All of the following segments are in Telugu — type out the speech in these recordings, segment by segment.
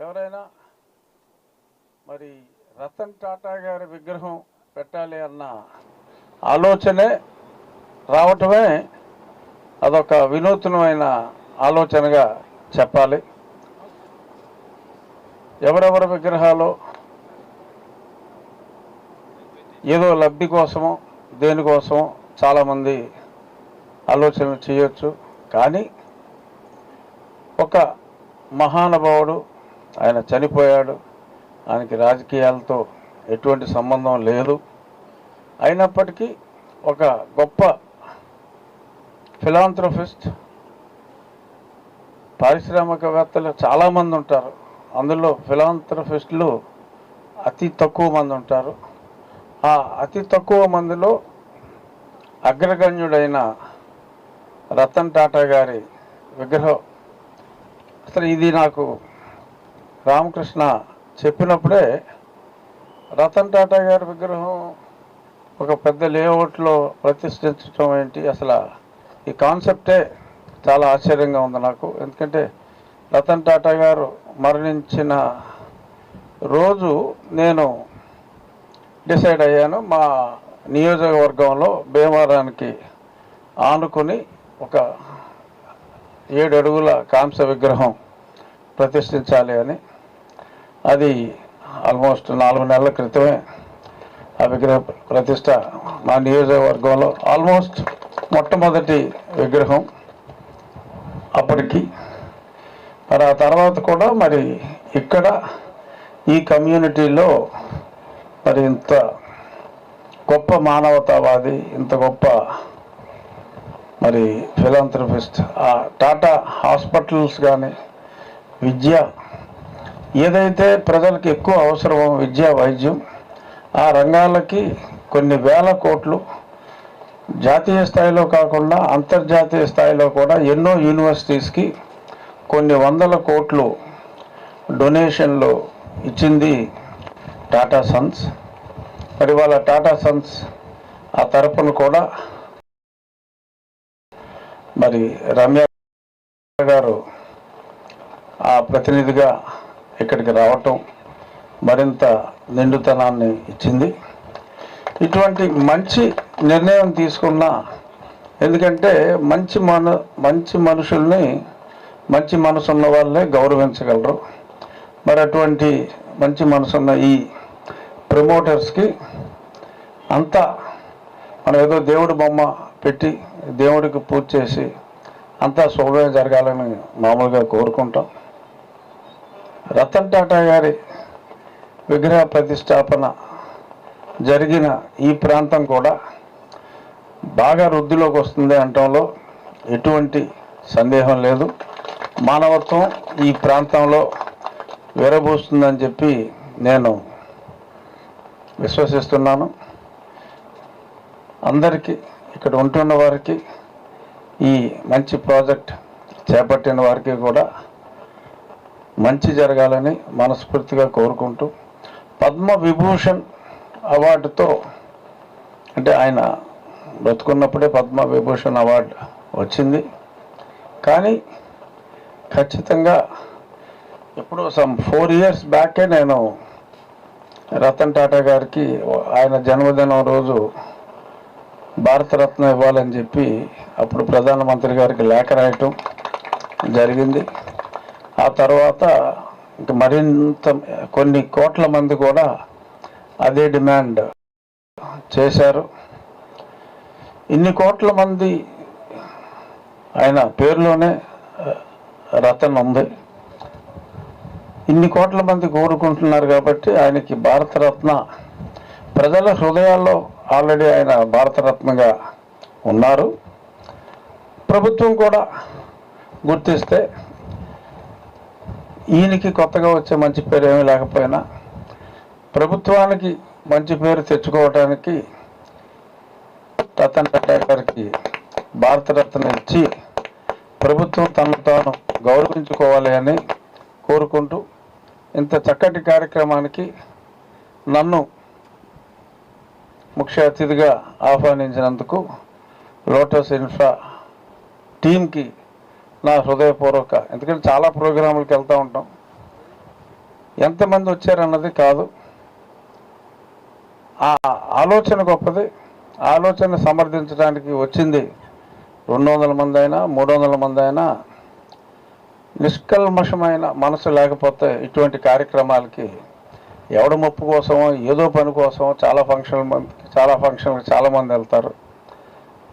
ఎవరైనా మరి రతన్ టాటా గారి విగ్రహం పెట్టాలి అన్న ఆలోచనే రావటమే అదొక వినూత్నమైన ఆలోచనగా చెప్పాలి. ఎవరెవరి విగ్రహాలు ఏదో లబ్ధి కోసమో దేనికోసమో చాలామంది ఆలోచనలు చేయొచ్చు. కానీ ఒక మహానుభావుడు ఆయన చనిపోయాడు. ఆయనకి రాజకీయాలతో ఎటువంటి సంబంధం లేదు. అయినప్పటికీ ఒక గొప్ప ఫిలాంథ్రఫిస్ట్ పారిశ్రామికవేత్తలు చాలామంది ఉంటారు. అందులో ఫిలాంథ్రఫిస్టులు అతి తక్కువ మంది ఉంటారు. ఆ అతి తక్కువ మందిలో అగ్రగణ్యుడైన రతన్ టాటా గారి విగ్రహం. అసలు ఇది నాకు రామకృష్ణ చెప్పినప్పుడే రతన్ టాటా గారి విగ్రహం ఒక పెద్ద లేఅవుట్లో ప్రతిష్ఠించడం ఏంటి? అసలు ఈ కాన్సెప్టే చాలా ఆశ్చర్యంగా ఉంది నాకు. ఎందుకంటే రతన్ టాటా గారు మరణించిన రోజు నేను డిసైడ్ అయ్యాను మా నియోజకవర్గంలో భీమవరానికి ఆనుకుని ఒక ఏడు అడుగుల కాంస విగ్రహం ప్రతిష్ఠించాలి అని. అది ఆల్మోస్ట్ నాలుగు నెలల క్రితమే ఆ విగ్రహ ప్రతిష్ట మా నియోజకవర్గంలో ఆల్మోస్ట్ మొట్టమొదటి విగ్రహం అప్పటికి. మరి ఆ తర్వాత కూడా మరి ఇక్కడ ఈ కమ్యూనిటీలో మరి ఇంత గొప్ప మానవతావాది ఇంత గొప్ప మరి ఫిలాంథ్రపిస్ట్ ఆ టాటా హాస్పిటల్స్ కానీ విద్య. ఏదైతే ప్రజలకు ఎక్కువ అవసరమో విద్య వైద్యం ఆ రంగాలకి కొన్ని వేల కోట్లు జాతీయ స్థాయిలో కాకుండా అంతర్జాతీయ స్థాయిలో కూడా ఎన్నో యూనివర్సిటీస్కి కొన్ని వందల కోట్లు డొనేషన్లు ఇచ్చింది టాటా సన్స్. మరి వాళ్ళ టాటా సన్స్ ఆ తరపున కూడా మరి రమ్య గారు ప్రతినిధిగా ఇక్కడికి రావటం మరింత నిండుతనాన్ని ఇచ్చింది. ఇటువంటి మంచి నిర్ణయం తీసుకున్న ఎందుకంటే మంచి మన మంచి మనుషుల్ని మంచి మనసున్న వాళ్ళే గౌరవించగలరు. మరి అటువంటి మంచి మనసున్న ఈ ప్రమోటర్స్కి అంతా మనం ఏదో దేవుడి బొమ్మ పెట్టి దేవుడికి పూజ చేసి అంతా శుభమే జరగాలని మామూలుగా కోరుకుంటాం. రతన్ టాటా గారి విగ్రహ ప్రతిష్టాపన జరిగిన ఈ ప్రాంతం కూడా బాగా వృద్ధిలోకి వస్తుంది అనటంలో ఎటువంటి సందేహం లేదు. మానవత్వం ఈ ప్రాంతంలో విరబూస్తుందని చెప్పి నేను విశ్వసిస్తున్నాను. అందరికీ ఇక్కడ ఉంటున్న వారికి ఈ మంచి ప్రాజెక్ట్ చేపట్టిన వారికి కూడా మంచి జరగాలని మనస్ఫూర్తిగా కోరుకుంటూ పద్మ విభూషణ్ అవార్డుతో అంటే ఆయన బ్రతుకున్నప్పుడే పద్మ విభూషణ్ అవార్డు వచ్చింది. కానీ ఖచ్చితంగా ఇప్పుడు సమ్ ఫోర్ ఇయర్స్ బ్యాకే నేను రతన్ టాటా గారికి ఆయన జన్మదినం రోజు భారతరత్న ఇవ్వాలని చెప్పి అప్పుడు ప్రధానమంత్రి గారికి లేఖ రాయటం జరిగింది. ఆ తర్వాత ఇంక మరింత కొన్ని కోట్ల మంది కూడా అదే డిమాండ్ చేశారు. ఇన్ని కోట్ల మంది ఆయన పేరులోనే రతన్ ఉంది. ఇన్ని కోట్ల మంది కోరుకుంటున్నారు కాబట్టి ఆయనకి భారతరత్న ప్రజల హృదయాల్లో ఆల్రెడీ ఆయన భారతరత్నగా ఉన్నారు. ప్రభుత్వం కూడా గుర్తిస్తే ఈయనకి కొత్తగా వచ్చే మంచి పేరు ఏమీ లేకపోయినా ప్రభుత్వానికి మంచి పేరు తెచ్చుకోవటానికి రతన్ టాటా గారికి భారతరత్న ఇచ్చి ప్రభుత్వం తనను తాను గౌరవించుకోవాలి అని కోరుకుంటూ ఇంత చక్కటి కార్యక్రమానికి నన్ను ముఖ్య అతిథిగా ఆహ్వానించినందుకు లోటస్ ఇన్ఫ్రా టీంకి నా హృదయపూర్వక. ఎందుకంటే చాలా ప్రోగ్రాములకు వెళ్తూ ఉంటాం. ఎంతమంది వచ్చారన్నది కాదు. ఆ ఆలోచన గొప్పది. ఆలోచన సమర్థించడానికి వచ్చింది. రెండు వందల మంది అయినా మూడు వందల మంది అయినా నిష్కల్మషమైన మనసు లేకపోతే ఇటువంటి కార్యక్రమాలకి ఎవడ ముప్పు కోసమో ఏదో పని కోసమో చాలా ఫంక్షన్ల చాలా ఫంక్షన్లకు చాలామంది వెళ్తారు.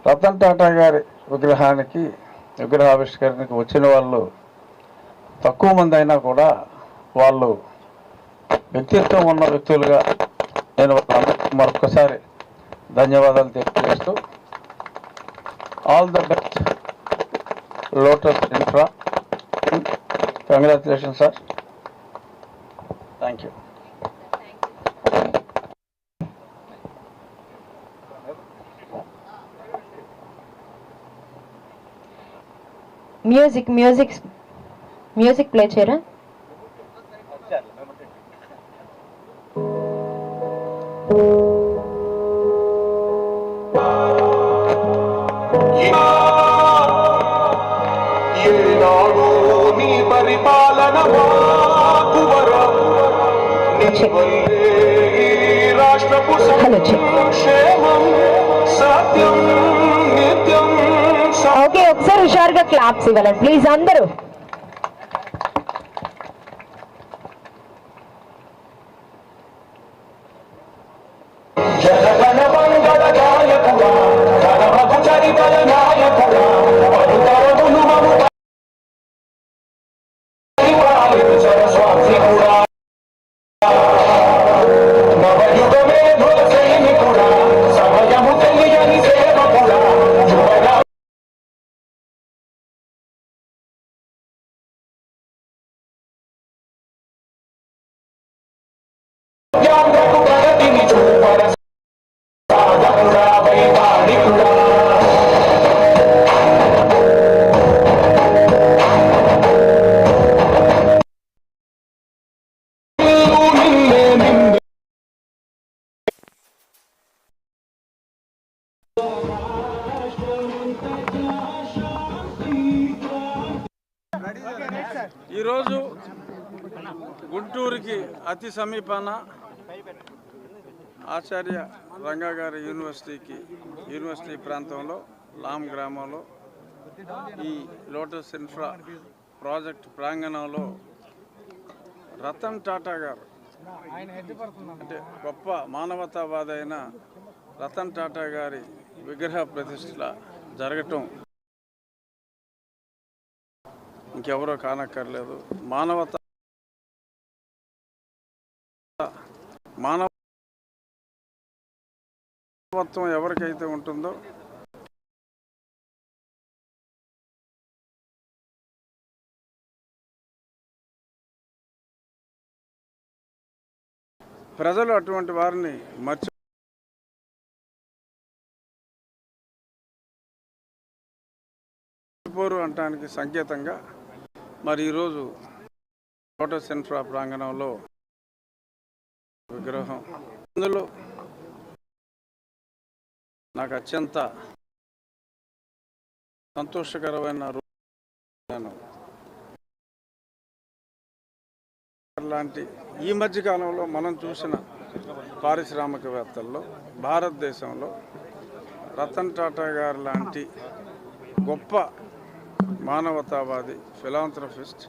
రతన్ టాటా గారి విగ్రహానికి విగ్రహావిష్కరణకి వచ్చిన వాళ్ళు తక్కువ మంది అయినా కూడా వాళ్ళు వ్యక్తిత్వం ఉన్న వ్యక్తులుగా నేను మరొకసారి ధన్యవాదాలు తెలియజేస్తూ all the best Lotus infra congratulation sir thank you music music music play చేయరా? పరిపాలన రాష్ట్రపు. సంక్షేమం సత్యం నిత్యం ఒకసారి హుషారుగా క్లాప్స్ ఇవ్వాలండి. ప్లీజ్ అందరూ ఈరోజు గుంటూరుకి అతి సమీపాన ఆచార్య రంగా గారి యూనివర్సిటీకి యూనివర్సిటీ ప్రాంతంలో లామ్ గ్రామంలో ఈ లోటస్ ఇన్ఫ్రా ప్రాజెక్ట్ ప్రాంగణంలో రతన్ టాటా గారు అంటే గొప్ప మానవతావాదైన అయిన రతన్ టాటా గారి విగ్రహ ప్రతిష్ఠ జరగటం ఇంకెవరో కానక్కర్లేదు. మానవత మానవత్వం ఎవరికైతే ఉంటుందో ప్రజలు అటువంటి వారిని మర్చి పోరు అంటానికి సంకేతంగా మరి ఈరోజు ఫోటో సెంటర్ ప్రాంగణంలో విగ్రహం. అందులో నాకు అత్యంత సంతోషకరమైన రోజు లాంటి ఈ మధ్యకాలంలో మనం చూసిన పారిశ్రామికవేత్తల్లో భారతదేశంలో రతన్ టాటా గారు లాంటి గొప్ప మానవతావాది ఫిలాంథ్రఫిస్ట్